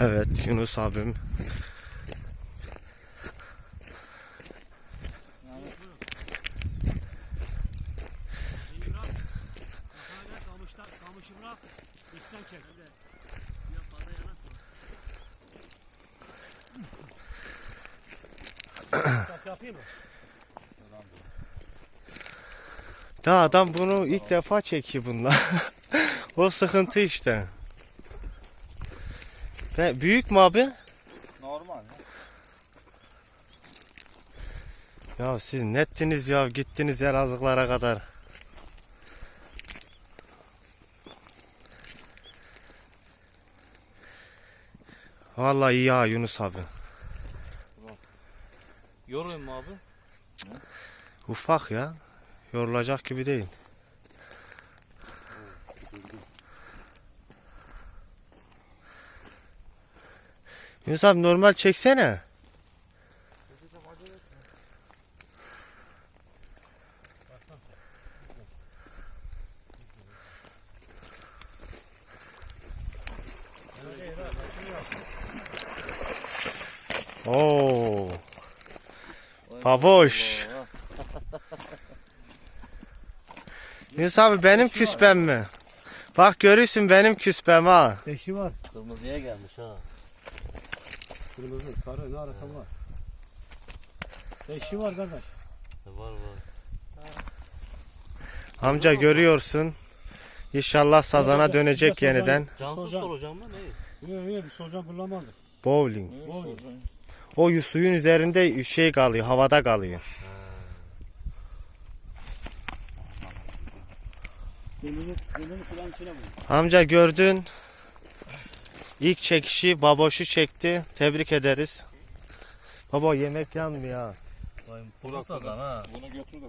Evet Yunus abim. Kamıştan, kamışı bırak. İpten çek. Bak yapayım mı? Da adam bunu ilk defa çekiyor bunlar. o sıkıntı işte. Ve büyük mü abi? Normal. Ya siz nettiniz ya gittiniz Elazığlara kadar. Vallahi iyi ha Yunus abi. Yoruyum mu abi? Ufak ya. Yorulacak gibi değil. Yunus abi normal çeksene. Oo. Favoş. Yunus abi benim küspem mi? Bak görürsün benim küspem ha. Beşi var. Kırmızıya gelmiş ha. Kırmızı, sarı ne arasam var. Beşi var kardeş. Var var. Amca görüyorsun. İnşallah sazana dönecek yeniden. Cansız Hocam. solucan mı ne? Yok yok bir solucan kullanmadık. Bowling. Oy. O suyun üzerinde şey kalıyor, havada kalıyor. Kulağın içine. Amca gördün. İlk çekişi baboşu çekti. Tebrik ederiz. Baba yemek yanmıyor ha. Bunu götür de.